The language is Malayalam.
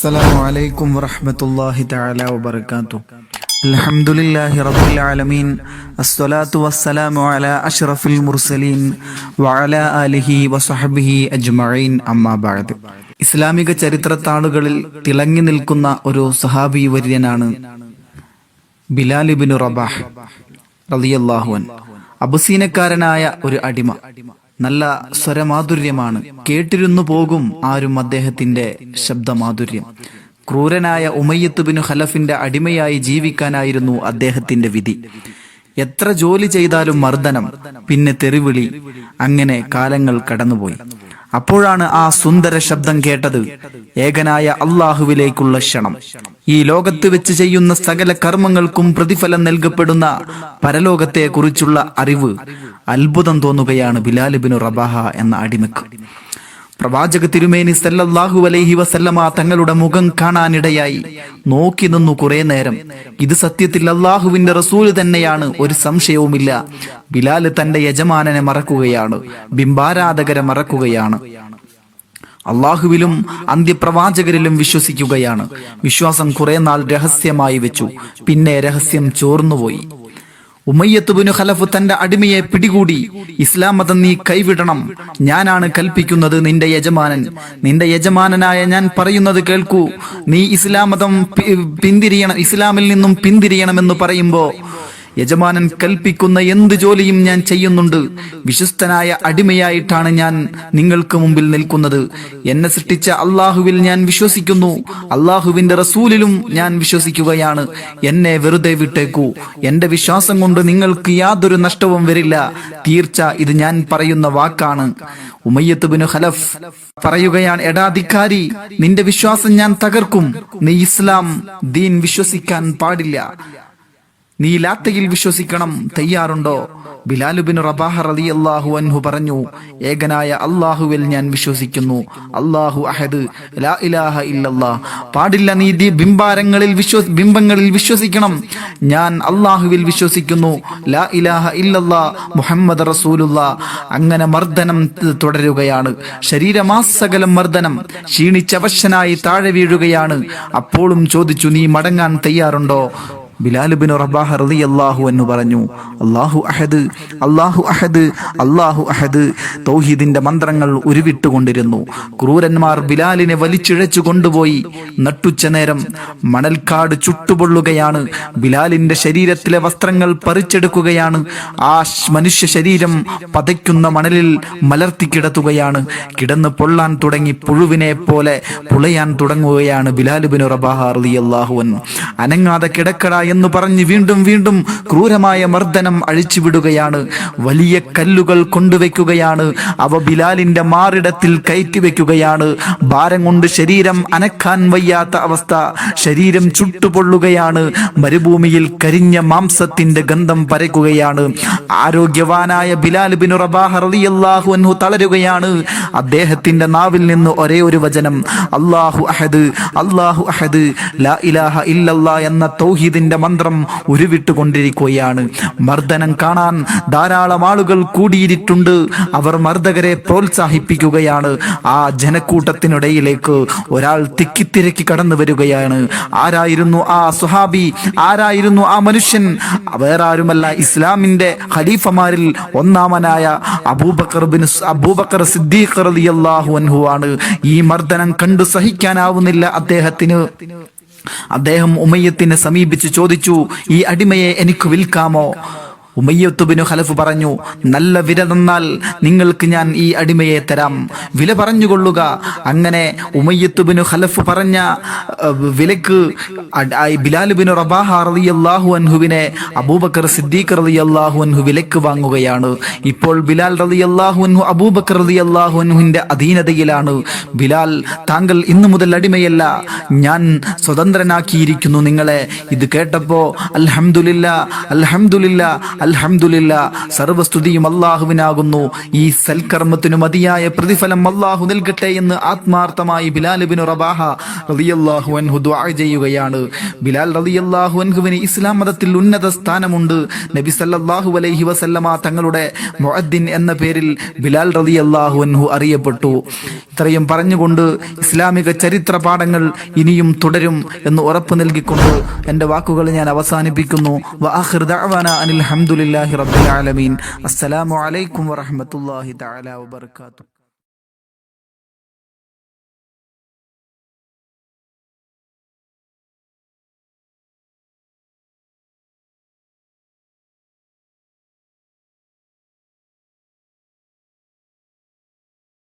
السلام عليكم ورحمة الله تعالى وبركاته الحمد لله رب العالمين الصلاة والسلام على أشرف المرسلين وعلى آله وصحبه أجمعين أما بعد ഇസ്ലാമിക ചരിത്രത്താളുകളിൽ തിളങ്ങി നിൽക്കുന്ന ഒരു സഹാബി വര്യനാണ് ബിലാലിബിന് റബാഹ് റളിയല്ലാഹുവൻ അബുസീനക്കാരനായ ഒരു അടിമ നല്ല സ്വരമാധുര്യമാണ്. കേട്ടിരുന്നു പോകും ആരും അദ്ദേഹത്തിന്റെ ശബ്ദമാധുര്യം. ക്രൂരനായ ഉമയ്യത്ത് ബിൻ ഖലഫിന്റെ അടിമയായി ജീവിക്കാനായിരുന്നു അദ്ദേഹത്തിന്റെ വിധി. എത്ര ജോലി ചെയ്താലും മർദ്ദനം പിന്നെ തെറിവിളി അങ്ങനെ കാലങ്ങൾ കടന്നുപോയി. അപ്പോഴാണ് ആ സുന്ദര ശബ്ദം കേട്ടത്. ഏകനായ അള്ളാഹുവിലേക്കുള്ള ക്ഷണം. ഈ ലോകത്ത് വെച്ച് ചെയ്യുന്ന സകല കർമ്മങ്ങൾക്കും പ്രതിഫലം നൽകപ്പെടുന്ന പരലോകത്തെ കുറിച്ചുള്ള അറിവ് അത്ഭുതം തോന്നുകയാണ് ബിലാലിബിനു റബാഹ എന്ന അടിമക്ക്. പ്രവാചക തിരുമേനി സല്ലല്ലാഹു അലൈഹി വസല്ലമ തങ്ങളുടെ മുഖം കാണാനിടയായി. നോക്കി നിന്നു കുറെ നേരം. ഇത് സത്യത്തിൽ അള്ളാഹുവിന്റെ റസൂൽ തന്നെയാണ് ഒരു സംശയവുമില്ല. ബിലാൽ തന്റെ യജമാനനെ മറക്കുകയാണ് ബിംബാരാധകരെ മറക്കുകയാണ്. അള്ളാഹുവിലും അന്ത്യപ്രവാചകരിലും വിശ്വസിക്കുകയാണ്. വിശ്വാസം കുറെ നാൾ രഹസ്യമായി വെച്ചു പിന്നെ രഹസ്യം ചോർന്നുപോയി. ഉമയ്യത്തുബിനു ഖലഫ് തന്റെ അടിമയെ പിടികൂടി. ഇസ്ലാം മതം നീ കൈവിടണം. ഞാനാണ് കൽപ്പിക്കുന്നത് നിന്റെ യജമാനൻ. നിന്റെ യജമാനനായ ഞാൻ പറയുന്നത് കേൾക്കൂ. നീ ഇസ്ലാം മതം പിന്തിരിയണം ഇസ്ലാമിൽ നിന്നും പിന്തിരിയണമെന്ന് പറയുമ്പോ യജമാനൻ കൽപ്പിക്കുന്ന എന്ത് ജോലിയും ഞാൻ ചെയ്യുന്നുണ്ട്. വിശ്വസ്തനായ അടിമയായിട്ടാണ് ഞാൻ നിങ്ങൾക്ക് മുമ്പിൽ നിൽക്കുന്നത്. എന്നെ സൃഷ്ടിച്ച അള്ളാഹുവിൽ ഞാൻ വിശ്വസിക്കുന്നു. അള്ളാഹുവിന്റെ റസൂലിലും ഞാൻ വിശ്വസിക്കുകയാണ്. എന്നെ വെറുതെ വിട്ടേക്കൂ. എന്റെ വിശ്വാസം കൊണ്ട് നിങ്ങൾക്ക് യാതൊരു നഷ്ടവും വരില്ല. തീർച്ച ഇത് ഞാൻ പറയുന്ന വാക്കാണ്. ഉമയ്യത്ത് ബിനു ഹലഫ് പറയുകയാണ് എടാധികാരി നിന്റെ വിശ്വാസം ഞാൻ തകർക്കും. നീ ഇസ്ലാം ദീൻ വിശ്വസിക്കാൻ പാടില്ല. നീ ലാത്തയിൽ വിശ്വസിക്കണം തയ്യാറുണ്ടോ? ബിലാലുബിൻ റബാഹ റലി അള്ളാഹു അൻഹു പറഞ്ഞു ഏകനായ അള്ളാഹുവിൽ ഞാൻ വിശ്വസിക്കുന്നു. അള്ളാഹു അഹദ് ലാ ഇലാഹ ഇല്ലല്ലാ. പാടില്ല നീ ബിംബാരങ്ങളിൽ വിശ്വ ബിംബങ്ങളിൽ വിശ്വസിക്കണം. ഞാൻ അള്ളാഹുവിൽ വിശ്വസിക്കുന്നു. ലാ ഇലാഹ ഇല്ലല്ലാ മുഹമ്മദ് റസൂലുള്ള. അങ്ങനെ മർദ്ദനം തുടരുകയാണ്. ശരീരമാസകലം മർദ്ദനം ക്ഷീണിച്ചവശനായി താഴെ വീഴുകയാണ്. അപ്പോഴും ചോദിച്ചു നീ മടങ്ങാൻ തയ്യാറുണ്ടോ? ബിലാലുബിൻ റളിയല്ലാഹു എന്ന് പറഞ്ഞു അല്ലാഹു അഹദ് അല്ലാഹു അഹദ് അല്ലാഹു അഹദ് തൗഹീദിന്റെ മന്ത്രങ്ങൾ ഉരുവിട്ടുകൊണ്ടിരുന്നു. ക്രൂരന്മാർ ബിലാലിനെ വലിച്ചിഴച്ചു കൊണ്ടുപോയി. നട്ടുച്ച നേരം മണൽക്കാട് ചുട്ടുപൊള്ളുകയാണ്. ബിലാലിന്റെ ശരീരത്തിലെ വസ്ത്രങ്ങൾ പറിച്ചെടുക്കുകയാണ്. ആ മനുഷ്യ ശരീരം പതയ്ക്കുന്ന മണലിൽ മലർത്തി കിടത്തുകയാണ്. കിടന്ന് പൊള്ളാൻ തുടങ്ങി പുഴുവിനെ പോലെ പുളയാൻ തുടങ്ങുകയാണ് ബിലാലുബിൻ റബാഹ അൻഹു. അനങ്ങാതെ കിടക്കട എന്ന് പറഞ്ഞ് വീണ്ടും വീണ്ടും ക്രൂരമായ മർദ്ദനം അഴിച്ചുവിടുകയാണ്. വലിയ കല്ലുകൾ കൊണ്ടുവയ്ക്കുകയാണ്. അവ ബിലാലിന്റെ മാറിടത്തിൽ കയറ്റിവെക്കുകയാണ് ഭാരം കൊണ്ട് ശരീരം അനക്കാൻ വയ്യാത്ത അവസ്ഥ ശരീരം ചുട്ടുപൊള്ളുകയാണ്. മരുഭൂമിയിൽ കരിഞ്ഞ മാംസത്തിന്റെ ഗന്ധം പരക്കുകയാണ്. ആരോഗ്യവാനായ ബിലാൽ ബിൻ റബാഹ റളിയല്ലാഹു അൻഹു തളരുകയാണ്. അദ്ദേഹത്തിന്റെ നാവിൽ നിന്ന് ഒരേ ഒരു വചനം അള്ളാഹു അഹദ് അള്ളാഹു അഹദ് ലാ ഇലാഹ ഇല്ലല്ലാ എന്ന തൗഹീദിന്റെ മന്ത്രം ഉരുവിട്ടുകൊണ്ടിരിക്കുകയാണ്. മർദ്ദനം കാണാൻ ധാരാളം ആളുകൾ കൂടിയിരിട്ടുണ്ട്. അവർ മർദ്ദകരെ പ്രോത്സാഹിപ്പിക്കുകയാണ്. ആ ജനക്കൂട്ടത്തിനിടയിലേക്ക് ഒരാൾ തിക്കിത്തിരക്കി കടന്നു വരികയാണ്. ആരായിരുന്നു ആ സുഹാബി ആരായിരുന്നു ആ മനുഷ്യൻ? വേറാരുമല്ല ഇസ്ലാമിന്റെ ഖലീഫമാരിൽ ഒന്നാമനായ Abu Bakr bin Abu Bakr Siddiq റളിയല്ലാഹു അൻഹു ആണ്. ഈ മർദ്ദനം കണ്ടു സഹിക്കാനാവുന്നില്ല അദ്ദേഹത്തിന്. അദ്ദേഹം ഉമയ്യത്തിനെ സമീപിച്ച് ചോദിച്ചു ഈ അടിമയെ എനിക്ക് വിൽക്കാമോ? ഉമയ്യത്തുബിനു ഖലഫ് പറഞ്ഞു നല്ല വില തന്നാൽ നിങ്ങൾക്ക് ഞാൻ ഈ അടിമയെ തരാം. വില പറഞ്ഞുകൊള്ളുക. അങ്ങനെ ഉമയ്യത്തുബിനു ഖലഫ് പറഞ്ഞ വിലക്ക് ബിലാലുബിനു റബാഹ റളിയല്ലാഹു അൻഹുവിനെ അബൂബക്കർ സിദ്ദീഖ് റളിയല്ലാഹു അൻഹു വിലക്ക് വാങ്ങുകയാണ്. ഇപ്പോൾ ബിലാൽ റളിയല്ലാഹു അൻഹു അബൂബക്കർ റളിയല്ലാഹു അൻഹുവിന്റെ അധീനതയിലാണ്. ബിലാൽ താങ്കൾ ഇന്നു മുതൽ അടിമയല്ല. ഞാൻ സ്വതന്ത്രനാക്കിയിരിക്കുന്നു നിങ്ങളെ. ഇത് കേട്ടപ്പോ അൽഹംദുലില്ല അൽഹംദുലില്ല അൽഹംദുലില്ല സർവസ്തുതിയും അള്ളാഹുവിനാകുന്നു ഈ സൽക്കർമ്മത്തിനു മതിയായ പ്രതിഫലം അള്ളാഹു നൽകട്ടെ എന്ന് ആത്മാർത്ഥമായി ബിലാൽ ബിൻ റബാഹ റളിയല്ലാഹു അൻഹു ദുആ ചെയ്യുകയാണ്. ബിലാൽ റളിയല്ലാഹു അൻഹുവിന് ഇസ്ലാം മതത്തിൽ ഉന്നത സ്ഥാനമുണ്ട്. നബി സല്ലല്ലാഹു അലൈഹി വസല്ലമ തങ്ങളുടെ മുഅദ്ദിൻ എന്ന പേരിൽ ബിലാൽ റളിയല്ലാഹു അൻഹു അറിയപ്പെട്ടു. ഇത്രയും പറഞ്ഞുകൊണ്ട് ഇസ്ലാമിക ചരിത്ര പാഠങ്ങൾ ഇനിയും തുടരും എന്ന് ഉറപ്പ് നൽകിക്കൊണ്ട് എന്റെ വാക്കുകൾ ഞാൻ അവസാനിപ്പിക്കുന്നു. അനിൽ ഹംദുലില്ലാഹി റബ്ബിൽ ആലമീൻ. അസ്സലാമു അലൈക്കും വറഹ്മത്തുള്ളാഹി തആല വബറകാതുഹു.